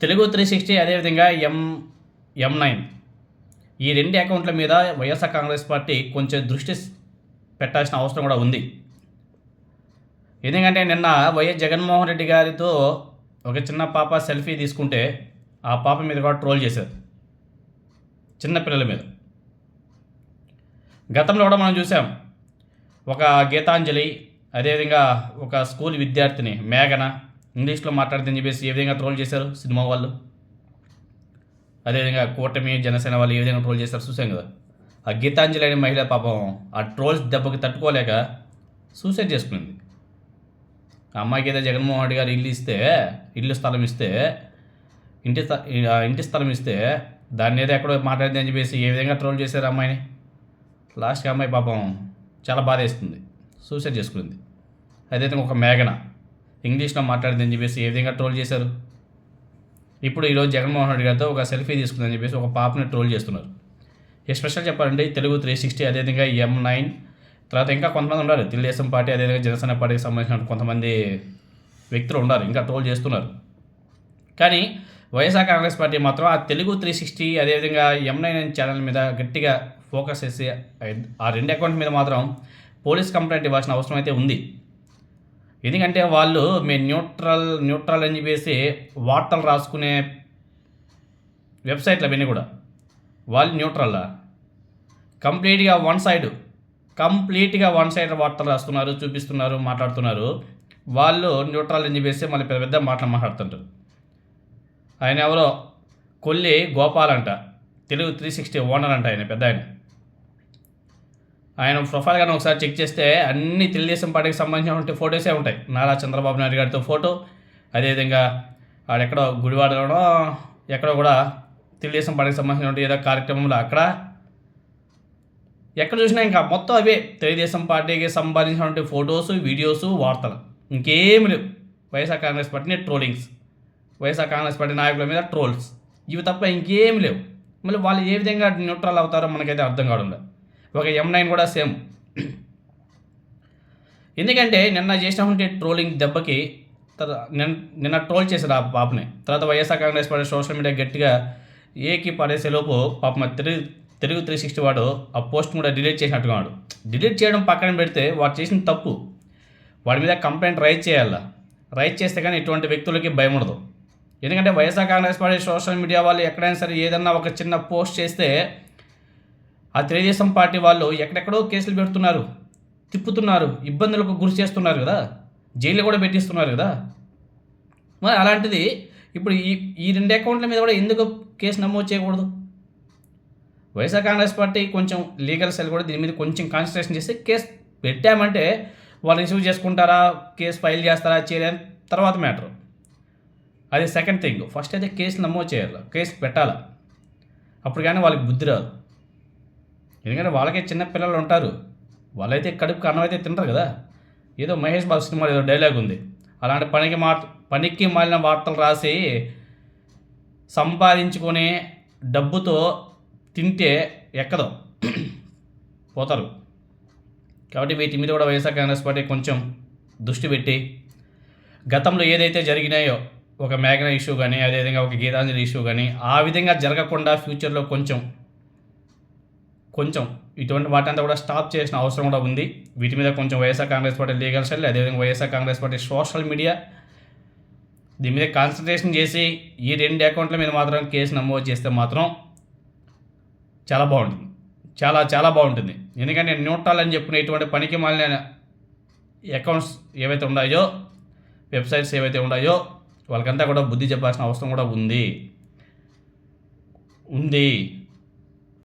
Telugu three sixty అదేవిధంగా ఎం ఎం nine. ఈ రెండు అకౌంట్ల మీద వైఎస్ఆర్ కాంగ్రెస్ పార్టీ కొంచెం దృష్టి పెట్టాల్సిన అవసరం కూడా ఉంది. ఎందుకంటే నిన్న వైఎస్ జగన్మోహన్ రెడ్డి గారితో ఒక చిన్న పాప సెల్ఫీ తీసుకుంటే ఆ పాప మీద కూడా ట్రోల్ చేశారు. చిన్నపిల్లల మీద. గతంలో కూడా మనం చూసాం. ఒక గీతాంజలి అదేవిధంగా ఒక స్కూల్ విద్యార్థిని మేఘన ఇంగ్లీష్లో మాట్లాడుతుందని చెప్పేసి ఏ విధంగా ట్రోల్ చేశారు సినిమా వాళ్ళు? అదేవిధంగా కూటమి జనసేన వాళ్ళు ఏ విధంగా ట్రోల్ చేశారు చూసాం కదా. ఆ గీతాంజలి అనే మహిళ పాపం ఆ ట్రోల్స్ దెబ్బకి తట్టుకోలేక సూసైడ్ చేసుకుంది. ఆ అమ్మాయికి ఏదో జగన్మోహన్ రెడ్డి గారు ఇల్లు ఇస్తే ఇల్లు స్థలం ఇస్తే ఇంటి ఇంటి స్థలం ఇస్తే దాన్ని ఏదో ఎక్కడో మాట్లాడింది అని చెప్పేసి ఏ విధంగా ట్రోల్ చేశారు అమ్మాయిని? లాస్ట్కి అమ్మాయి పాపం చాలా బాధ వేస్తుంది సూసైడ్ చేసుకుంది అదైతే ఒక మేఘన. ఇంగ్లీష్లో మాట్లాడదని చెప్పేసి ఏ విధంగా ట్రోల్ చేశారు? ఇప్పుడు ఈరోజు జగన్మోహన్ రెడ్డి గారితో ఒక సెల్ఫీ తీసుకుందని చెప్పేసి ఒక పాపని ట్రోల్ చేస్తున్నారు. ఎస్పెషల్ చెప్పాలంటే తెలుగు త్రీ సిక్స్టీ అదేవిధంగా ఎం నైన్ తర్వాత ఇంకా కొంతమంది ఉన్నారు. తెలుగుదేశం పార్టీ అదేవిధంగా జనసేన పార్టీకి సంబంధించిన కొంతమంది వ్యక్తులు ఉన్నారు. ఇంకా ట్రోల్ చేస్తున్నారు. కానీ వైఎస్ఆర్ కాంగ్రెస్ పార్టీ మాత్రం ఆ తెలుగు త్రీ సిక్స్టీ అదేవిధంగా ఎం నైన్ ఛానల్ మీద గట్టిగా ఫోకస్ చేసి ఆ రెండు అకౌంట్ మీద మాత్రం పోలీస్ కంప్లైంట్ ఇవ్వాల్సిన అవసరం అయితే ఉంది. ఎందుకంటే వాళ్ళు మేము న్యూట్రల్ న్యూట్రల్ అని చెప్పేసి వార్తలు రాసుకునే వెబ్సైట్లు అవన్నీ కూడా. వాళ్ళు న్యూట్రల్లా కంప్లీట్గా వన్ సైడ్ కంప్లీట్గా వన్ సైడ్ వార్తలు రాస్తున్నారు చూపిస్తున్నారు మాట్లాడుతున్నారు. వాళ్ళు న్యూట్రల్ అని చెప్పేసి మళ్ళీ పెద్ద పెద్ద మాటలు మాట్లాడుతుంటారు. ఆయన ఎవరో కొల్లి గోపాల్ అంట. తెలుగు త్రీ సిక్స్టీ ఓనర్ అంట ఆయన పెద్ద ఆయన ఆయన ప్రొఫైల్ కానీ ఒకసారి చెక్ చేస్తే అన్ని తెలుగుదేశం పార్టీకి సంబంధించిన ఫొటోసే ఉంటాయి. నారా చంద్రబాబు నాయుడు గారితో ఫోటో అదేవిధంగా ఆడెక్కడో గుడివాడలోనో ఎక్కడో కూడా తెలుగుదేశం పార్టీకి సంబంధించిన ఏదో కార్యక్రమంలో అక్కడ. ఎక్కడ చూసినా ఇంకా మొత్తం అవే. తెలుగుదేశం పార్టీకి సంబంధించినటువంటి ఫొటోస్ వీడియోస్ వార్తలు. ఇంకేమి లేవు. వైఎస్ఆర్ కాంగ్రెస్ పార్టీని ట్రోలింగ్స్. వైఎస్ఆర్ కాంగ్రెస్ పార్టీ నాయకుల మీద ట్రోల్స్. ఇవి తప్ప ఇంకేమి లేవు. మళ్ళీ వాళ్ళు ఏ విధంగా న్యూట్రల్ అవుతారో మనకైతే అర్థం కావడం లేదు. ఒక ఎం నైన్ కూడా సేమ్ ఎందుకంటే నిన్న చేసినటువంటి ట్రోలింగ్ దెబ్బకి తర్వాత నిన్న ట్రోల్ చేశారు ఆ పాపని. తర్వాత YSR Congress party social media గట్టిగా ఏకి పడేసేలోపు పాపం తెలుగు తెలుగు త్రీ సిక్స్టీ వాడు ఆ పోస్ట్ కూడా డిలీట్ చేసినట్టుగా వాడు డిలీట్ చేయడం పక్కన పెడితే వాడు చేసిన తప్పు. వాడి మీద కంప్లైంట్ రైజ్ చేయాలా. రైజ్ చేస్తే కానీ ఇటువంటి వ్యక్తులకి భయం ఉండదు. ఎందుకంటే YSR Congress party social media వాళ్ళు ఎక్కడైనా సరే ఏదన్నా ఒక చిన్న పోస్ట్ చేస్తే ఆ తెలుగుదేశం పార్టీ వాళ్ళు ఎక్కడెక్కడో కేసులు పెడుతున్నారు తిప్పుతున్నారు ఇబ్బందులకు గురి చేస్తున్నారు కదా జైలు కూడా పెట్టిస్తున్నారు కదా. మరి అలాంటిది ఇప్పుడు ఈ ఈ రెండు అకౌంట్ల మీద కూడా ఎందుకు కేసు నమోదు చేయకూడదు? వైఎస్ఆర్ కాంగ్రెస్ పార్టీ కొంచెం లీగల్ సెల్ కూడా దీని మీద కొంచెం కాన్సన్ట్రేషన్ చేసి కేసు పెట్టామంటే వాళ్ళు రిసీవ్ చేసుకుంటారా కేసు ఫైల్ చేస్తారా చేయలేని తర్వాత మ్యాటర్. అది సెకండ్ థింగ్. ఫస్ట్ అయితే కేసు నమోదు చేయాలి కేసు పెట్టాలి? అప్పుడు కానీ వాళ్ళకి బుద్ధి రాదు. ఎందుకంటే వాళ్ళకే చిన్న పిల్లలు ఉంటారు. వాళ్ళైతే కడుపుకి అన్నం అయితే తింటారు కదా. ఏదో మహేష్ బాబు సినిమాలో ఏదో డైలాగ్ ఉంది. అలాంటి పనికి మా పనికి మాలిన వార్తలు రాసి సంపాదించుకొని డబ్బుతో తింటే ఎక్కదు. పోతారు. కాబట్టి వీటి మీద కూడా వైఎస్ఆర్ కాంగ్రెస్ పార్టీ కొంచెం దృష్టి పెట్టి గతంలో ఏదైతే జరిగినాయో ఒక మేఘన ఇష్యూ కానీ అదేవిధంగా ఒక గీతాంజలి ఇష్యూ కానీ ఆ విధంగా జరగకుండా ఫ్యూచర్లో కొంచెం కొంచెం ఇటువంటి వాటంతా కూడా స్టాప్ చేసిన అవసరం కూడా ఉంది. వీటి మీద కొంచెం YSR Congress party legal cell అదేవిధంగా YSR Congress party social media. దీని మీద కాన్సన్ట్రేషన్ చేసి ఈ రెండు అకౌంట్ల మీద మాత్రం కేసు నమోదు చేస్తే మాత్రం చాలా బాగుంటుంది. చాలా చాలా బాగుంటుంది. ఎందుకంటే న్యూట్రల్ అని చెప్పిన పనికి మాలిన అకౌంట్స్ ఏవైతే ఉన్నాయో వెబ్సైట్స్ ఏవైతే ఉన్నాయో వాళ్ళకంతా కూడా బుద్ధి చెప్పాల్సిన అవసరం కూడా ఉంది. ఉంది.